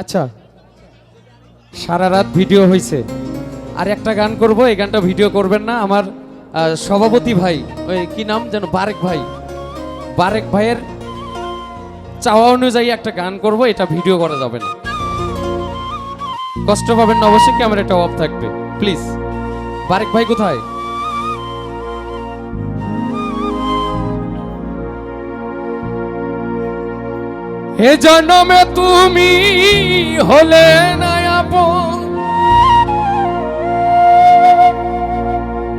আচ্ছা সারা রাত ভিডিও হয়েছে আর একটা গান করব, এই গানটা ভিডিও করবেন না। আমার সভাপতি ভাই, ওই কি নাম যেন, বারেক ভাই। বারেক ভাইয়ের চাওয়া অনুযায়ী একটা গান করব, এটা ভিডিও করা যাবে না। কষ্ট পাবেন না, অবশ্যই ক্যামেরাটা অফ থাকবে। প্লিজ, বারেক ভাই কোথায়? হে জন্মে তুমি হলে না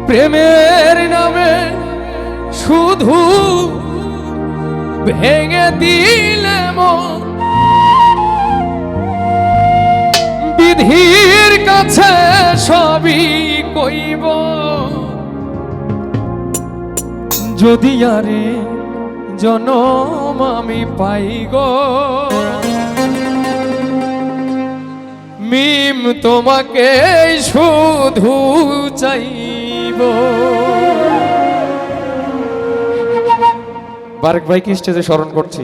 প্রেমের নামে শুধু ভেঙে দিলে বিধির কাছে সবই কইব। যদি আরে জনম আমি পাই গো। মিম তোমাকে শুধু চাইব। বারেক ভাইকে স্টেজে স্মরণ করছি।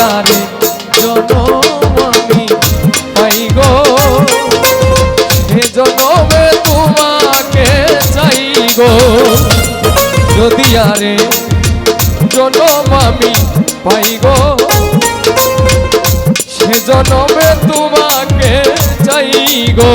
আরে জনম আমি পাই গো তোমাকে চাই যদি আরে জনম আমি পাই গো, সে জনমে তোমাকে চাই গো।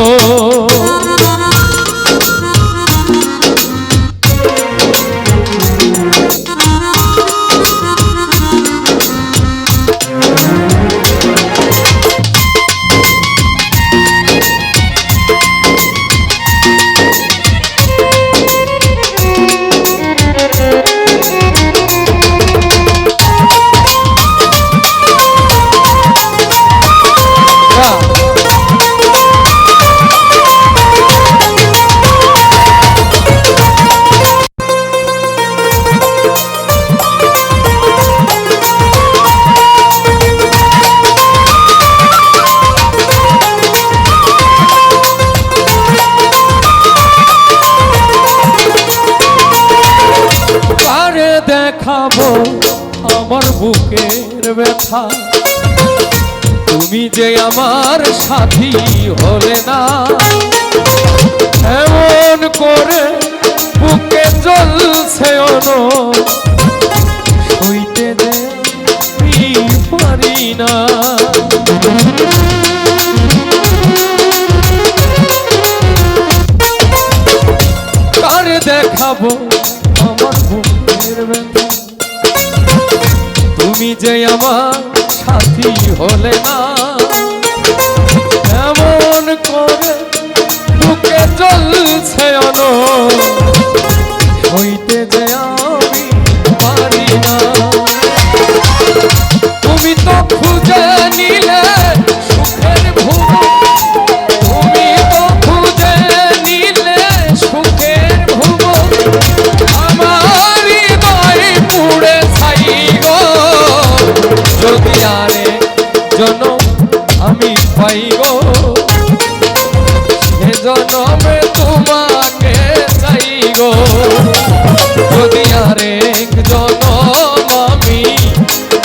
দেখাবো আমার বুকের ব্যথা। তুমি যে আমার সাথী হলে না, এমন করে বুকে জ্বলছে অনো যে আমি পারি না। কারে দেখাবো যে আমার সাথী হলে না?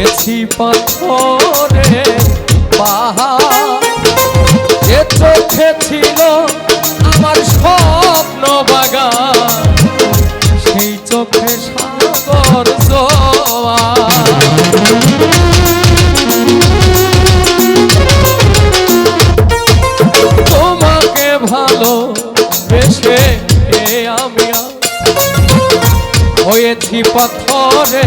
গেছি পাথরে পাহাড়। এ চোখে ছিল আমার স্বপ্ন বাগান। সেই চোখে সাগর তোমাকে ভালো বেশে আমি হয়েছি পাথরে